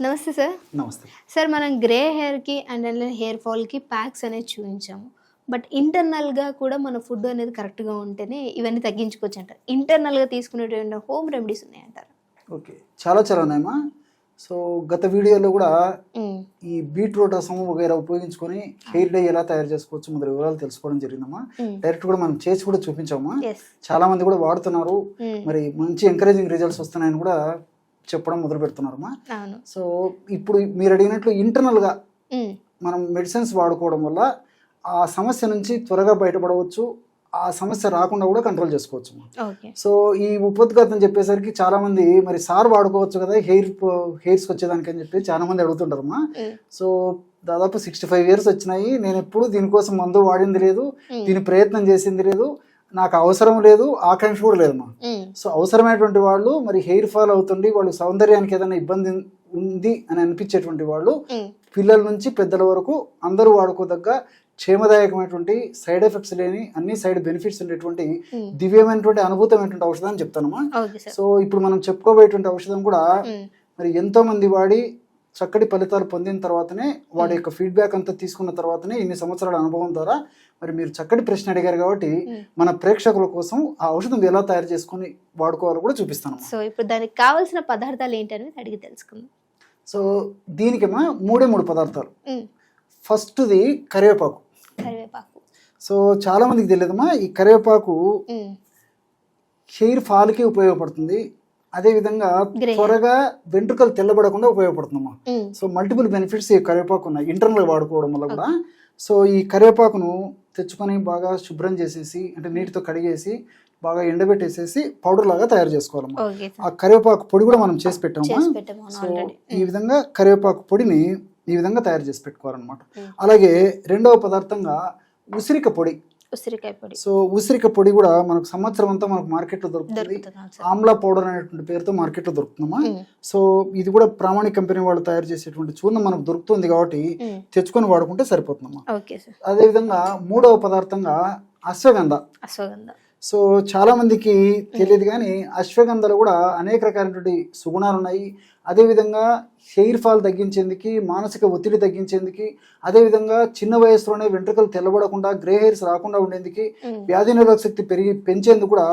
నమస్తే సార్. నమస్తే. సార్ మనం గ్రే హెయిర్కి అండ్ హెయిర్ ఫాల్కి ప్యాక్స్ అనేది చూపించాము. బట్ ఇంటర్నల్గా కూడా మన ఫుడ్ అనేది కరెక్ట్గా ఉంటేనే ఇవన్నీ తగ్గించుకోవచ్చు అంటారు ఇంటర్నల్గా తీసుకునేటువంటి హోమ్ రెమెడీస్ ఉన్నాయంటారు. ఓకే. చాలా చాలా ఉన్నాయమ్మా. సో గత వీడియోలో కూడా. ఈ బీట్రూట్ రసం వగైరా ఉపయోగించుకొని హెయిర్ డై ఎలా తయారు చేసుకోవచ్చు మొదటి వివరాలు తెలుసుకోవడం జరిగిందమ్మా. మ్మ్. డైరెక్ట్ కూడా మనం చేసి కూడా చూపించామా చాలా మంది కూడా వాడుతున్నారు. మరి మంచి ఎంకరేజింగ్ రిజల్ట్స్ వస్తున్నాయని కూడా చెప్పడం మొదలు పెడుతున్నారమ్మా సో ఇప్పుడు మీరు అడిగినట్లు ఇంటర్నల్గా. మనం మెడిసిన్స్ వాడుకోవడం వల్ల ఆ సమస్య నుంచి త్వరగా బయటపడవచ్చు ఆ సమస్య రాకుండా కూడా కంట్రోల్ చేసుకోవచ్చు సో ఈ ఉపద్ఘాతం చెప్పేసరికి చాలా మంది మరి సార్ వాడుకోవచ్చు కదా హెయిర్ హెయిర్స్ వచ్చేదానికి అని చెప్పి చాలా మంది అడుగుతుంటారమ్మా మ్మ్. సో దాదాపు సిక్స్టీ ఫైవ్ ఇయర్స్ వచ్చినాయి నేను ఎప్పుడు దీనికోసం మందు వాడింది లేదు. దీని ప్రయత్నం చేసింది లేదు నాకు అవసరం లేదు ఆకాంక్ష కూడా లేదమ్మా మ్మ్. సో అవసరమైనటువంటి వాళ్ళు మరి హెయిర్ ఫాల్ అవుతుంది వాళ్ళు సౌందర్యానికి ఏదైనా ఇబ్బంది ఉంది అని అనిపించేటువంటి వాళ్ళు. పిల్లల నుంచి పెద్దల వరకు అందరూ వాడుకోదగ్గ క్షేమదాయకమైనటువంటి సైడ్ ఎఫెక్ట్స్ లేని అన్ని సైడ్ బెనిఫిట్స్ ఉండేటువంటి. దివ్యమైనటువంటి అనుభూతమైనటువంటి ఔషధం అని చెప్తానమ్మా సో ఇప్పుడు మనం చెప్పుకోబోయేటువంటి ఔషధం కూడా. మరి ఎంతో మంది వాడి చక్కటి ఫలితాలు పొందిన తర్వాతనే వాడి యొక్క ఫీడ్బ్యాక్ అంతా తీసుకున్న తర్వాతనే ఇన్ని సంవత్సరాల అనుభవం ద్వారా మరి మీరు చక్కటి ప్రశ్న అడిగారు కాబట్టి. మన ప్రేక్షకుల కోసం ఆ ఔషధం ఎలా తయారు చేసుకొని వాడుకోవాలో కూడా చూపిస్తాను సో ఇప్పుడు దానికి కావాల్సిన పదార్థాలు ఏంటనేది అడిగి తెలుసుకుందాం సో దీనికేమో మూడే మూడు పదార్థాలు. ఫస్ట్ది కరివేపాకు కరివేపాకు సో చాలా మందికి తెలియదమ్మా ఈ కరివేపాకు. హెయిర్ ఫాల్కి ఉపయోగపడుతుంది అదేవిధంగా Grey. త్వరగా వెంట్రుకలు తెల్లబడకుండా ఉపయోగపడుతుందమ్మా. మ్మ్. సో మల్టిపుల్ బెనిఫిట్స్ ఈ కరివేపాకు ఉన్నాయి. ఇంటర్నల్ వాడుకోవడం వల్ల కూడా. సో ఈ కరివేపాకును తెచ్చుకొని బాగా శుభ్రం చేసేసి అంటే నీటితో కడిగేసి బాగా ఎండబెట్టేసేసి పౌడర్ లాగా తయారు చేసుకోవాలమ్మా. ఆ కరివేపాకు పొడి కూడా మనం చేసి పెట్టామా? సో ఈ విధంగా కరివేపాకు పొడిని ఈ విధంగా తయారు చేసి పెట్టుకోవాలన్నమాట. అలాగే రెండవ పదార్థంగా ఉసిరిక పొడి. ఉసిరికాయ పొడి. సో ఉసిరిక పొడి కూడా మనకు సంవత్సరం అంతా మనకు మార్కెట్లో దొరుకుతుంది. దొరుకుతుంది ఆమ్లా పౌడర్ అనేటువంటి పేరుతో మార్కెట్లో దొరుకుతుందమ్మా. మ్మ్. సో ఇది కూడా ప్రామాణిక కంపెనీ వాళ్ళు తయారు చేసేటువంటి చూర్ణం మనకు దొరుకుతుంది కాబట్టి. తెచ్చుకొని వాడుకుంటే సరిపోతుందమ్మా. Okay sir. అదేవిధంగా మూడవ పదార్థంగా అశ్వగంధ. అశ్వగంధ. సో చాలా మందికి తెలియదు కానీ అశ్వగంధలో కూడా అనేక రకాలైనటువంటి సుగుణాలు ఉన్నాయి. అదేవిధంగా హెయిర్ ఫాల్ తగ్గించేందుకు మానసిక ఒత్తిడి తగ్గించేందుకు అదేవిధంగా చిన్న వయసులోనే వెంట్రుకలు తెల్లబడకుండా గ్రే హెయిర్స్ రాకుండా ఉండేందుకు. వ్యాధి నిరోధక శక్తి పెరిగి పెంచేందుకు కూడా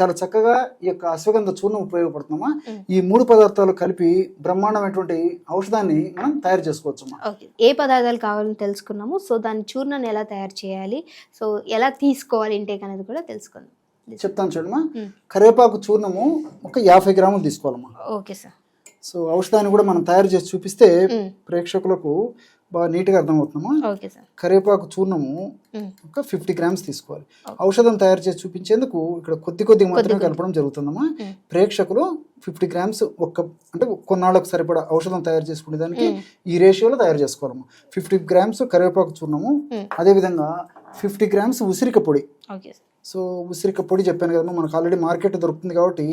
చాలా చక్కగా ఈ యొక్క అశ్వగంధ చూర్ణం ఉపయోగపడుతుందమ్మా మ్మ్. ఈ మూడు పదార్థాలు కలిపి బ్రహ్మాండమైనటువంటి ఔషధాన్ని మనం తయారు చేసుకోవచ్చమ్మా. ఓకే. ఏ పదార్థాలు కావాలని తెలుసుకున్నాము? సో దాని చూర్ణాన్ని ఎలా తయారు చేయాలి? సో ఎలా తీసుకోవాలి? ఇంటేక్ అనేది కూడా తెలుసుకుందాం. చెప్తాను చూడమ్మా మ్మ్. కరివేపాకు చూర్ణము ఒక యాభై గ్రాములు తీసుకోవాలమ్మా ఓకే సార్ సో ఔషధాన్ని కూడా మనం తయారు చేసి చూపిస్తే మ్మ్. ప్రేక్షకులకు బాగా నీట్గా అర్థమవుతుందమ్మా కరివేపాకు చూర్ణము మ్మ్. ఒక ఫిఫ్టీ గ్రామ్స్ తీసుకోవాలి. ఔషధం తయారు చేసి చూపించేందుకు ఇక్కడ కొద్ది కొద్దిగా మాత్రమే కొద్ది. కలపడం జరుగుతుందమ్మా మ్మ్. ప్రేక్షకులు ఫిఫ్టీ గ్రామ్స్ ఒక్క అంటే కొన్నాళ్ళకు సరిపడా ఔషధం తయారు చేసుకునే దానికి. ఈ రేషియోలో తయారు చేసుకోవాలమ్మా ఫిఫ్టీ గ్రామ్స్ కరివేపాకు చూర్ణము. అదేవిధంగా ఫిఫ్టీ గ్రామ్స్ ఉసిరిక పొడి సో ఉసిరిక పొడి చెప్పాను కదమ్మా మనకు ఆల్రెడీ మార్కెట్ దొరుకుతుంది కాబట్టి.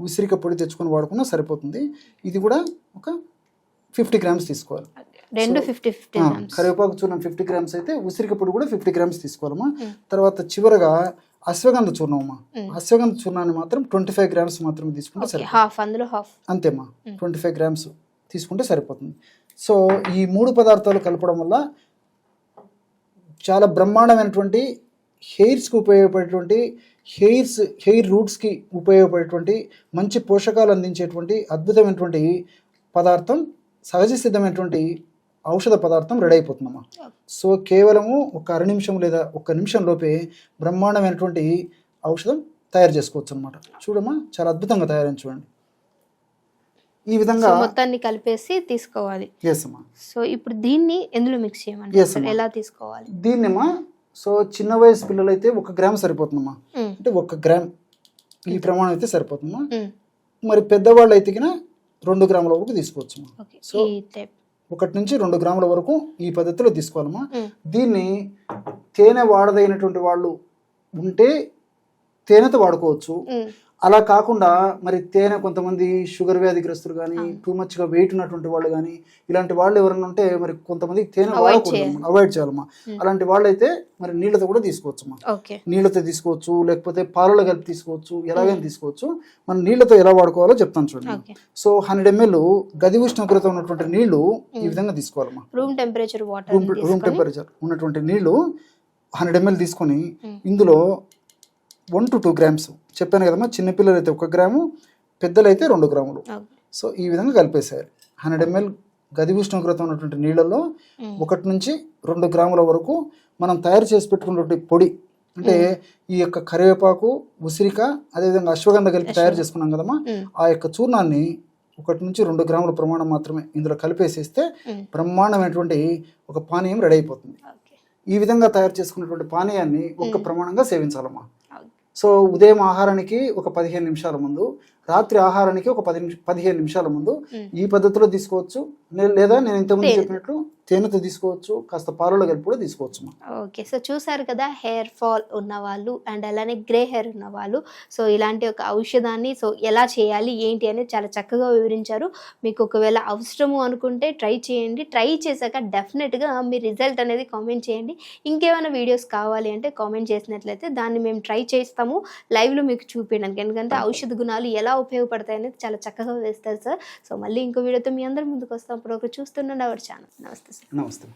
ఉసిరిక పొడి తెచ్చుకొని వాడుకున్నా సరిపోతుంది ఇది కూడా ఒక ఫిఫ్టీ గ్రామ్స్ తీసుకోవాలి రెండు ఫిఫ్టీ కరివేపాకు చూర్ణం ఫిఫ్టీ గ్రామ్స్ అయితే ఉసిరిక పొడి కూడా ఫిఫ్టీ గ్రామ్స్ తీసుకోవాలమ్మా మ్మ్. తర్వాత చివరగా అశ్వగంధ చూర్ణం అమ్మా మ్మ్. అశ్వగంధ చూర్ణాన్ని మాత్రం ట్వంటీ ఫైవ్ గ్రామ్స్ మాత్రమే తీసుకుంటే హాఫ్ అందులో హాఫ్ అంతేమ్మా మ్మ్. ట్వంటీ ఫైవ్ గ్రామ్స్ తీసుకుంటే సరిపోతుంది సో ఈ మూడు పదార్థాలు కలపడం వల్ల చాలా బ్రహ్మాండమైనటువంటి హెయిర్స్కి ఉపయోగపడేటువంటి హెయిర్స్ హెయిర్ రూట్స్కి ఉపయోగపడేటువంటి మంచి పోషకాలు అందించేటువంటి అద్భుతమైనటువంటి పదార్థం సహజ సిద్ధమైనటువంటి ఔషధ పదార్థం రెడీ అయిపోతుందమ్మా. సో కేవలము ఒక అర నిమిషం లేదా ఒక నిమిషం లోపే బ్రహ్మాండమైనటువంటి ఔషధం తయారు చేసుకోవచ్చు అనమాట చూడమ్మా చాలా అద్భుతంగా తయారైంది చూడండి. ఈ విధంగా మొత్తాన్ని కలిపేసి తీసుకోవాలి. ఎస్ అమ్మా. సో ఇప్పుడు దీన్ని ఎందులో మిక్స్ చేయమంటారు. ఎలా తీసుకోవాలి? దీన్నేమా సో చిన్న వయసు పిల్లలైతే ఒక గ్రామ్ సరిపోతుందమ్మా. మ్మ్. అంటే ఒక గ్రామ్. ఈ ప్రమాణం అయితే సరిపోతుందమ్మా. మ్మ్. మరి పెద్దవాళ్ళు అయితే కినా రెండు గ్రాముల వరకు తీసుకోవచ్చు సో- ఒకటి నుంచి రెండు గ్రాముల వరకు ఈ పద్ధతిలో తీసుకోవాలమ్మా. మ్మ్. దీన్ని తేనె వాడదైనటువంటి వాళ్ళు ఉంటే తేనెతో వాడుకోవచ్చు. అలా కాకుండా మరి తేనె కొంతమంది షుగర్ వ్యాధిగ్రస్తులు కానీ టూ మచ్గా వెయిట్ ఉన్నటువంటి వాళ్ళు కానీ ఇలాంటి వాళ్ళు ఎవరైనా ఉంటే మరి కొంతమంది తేనె వాడకూడదు. అవాయిడ్ చేయాలమ్మా. అలాంటి వాళ్ళైతే మరి నీళ్ళతో కూడా తీసుకోవచ్చమ్మా. నీళ్ళతో తీసుకోవచ్చు లేకపోతే పాలలో కలిపి తీసుకోవచ్చు ఎలాగైనా తీసుకోవచ్చు. మనం నీళ్ళతో ఎలా వాడుకోవాలో చెప్తాను చూడండి. సో హండ్రెడ్ ఎంఎల్ గది ఉష్ణోగ్రత ఉన్నటువంటి నీళ్ళు ఈ విధంగా తీసుకోవాలమ్మా. రూమ్ టెంపరేచర్ రూమ్ టెంపరేచర్ ఉన్నటువంటి నీళ్ళు హండ్రెడ్ ఎంఎల్ తీసుకొని. ఇందులో వన్ టు టూ గ్రామ్స్. చెప్పాను కదమ్మా చిన్నపిల్లలు అయితే ఒక గ్రాము పెద్దలు అయితే రెండు గ్రాములు. సో ఈ విధంగా కలిపేసేయాలి హండ్రెడ్ ఎంఎల్ గది ఉష్ణోగ్రత ఉన్నటువంటి నీళ్ళలో ఒకటి నుంచి రెండు గ్రాముల వరకు మనం తయారు చేసి పెట్టుకున్నటువంటి పొడి అంటే ఈ యొక్క కరివేపాకు ఉసిరిక అదేవిధంగా అశ్వగంధ కలిపి తయారు చేసుకున్నాం కదమ్మా. ఆ యొక్క చూర్ణాన్ని ఒకటి నుంచి రెండు గ్రాముల ప్రమాణం మాత్రమే ఇందులో కలిపేసేస్తే బ్రహ్మాండమైనటువంటి ఒక పానీయం రెడీ అయిపోతుంది. ఈ విధంగా తయారు చేసుకున్నటువంటి పానీయాన్ని ఒక్క ప్రమాణంగా సేవించాలమ్మా. సో ఉదయం ఆహారానికి ఒక పదిహేను నిమిషాల ముందు రాత్రి ఆహారానికి ఒక పది పదిహేను నిమిషాల ముందు ఈ పద్ధతిలో తీసుకోవచ్చు లేదా నేను ఇంతకుముందు. చెప్పినట్లు తేనెతో తీసుకోవచ్చు కాస్త పాలలో కలిపి కూడా తీసుకోవచ్చు ఓకే సో చూసారు కదా హెయిర్ ఫాల్ ఉన్న వాళ్ళు అండ్ అలానే గ్రే హెయిర్ ఉన్న వాళ్ళు సో ఇలాంటి ఒక ఔషధాన్ని సో ఎలా చేయాలి ఏంటి అనేది చాలా చక్కగా వివరించారు. మీకు ఒకవేళ అవసరము అనుకుంటే ట్రై చేయండి. ట్రై చేశాక డెఫినెట్గా మీ రిజల్ట్ అనేది కామెంట్ చేయండి. ఇంకేమైనా వీడియోస్ కావాలి అంటే కామెంట్ చేసినట్లయితే దాన్ని మేము ట్రై చేస్తాము. లైవ్లో మీకు చూపించడానికి. ఎందుకంటే ఔషధ గుణాలు ఎలా ఉపయోగపడతాయి అనేది చాలా చక్కగా వేస్తారు సార్. సో మళ్ళీ ఇంకో వీడియోతో మీ అందరి ముందుకు వస్తాం. అప్పుడు ఒక చూస్తుండండి అవర్ ఛానల్. నమస్తే సార్ నమస్తే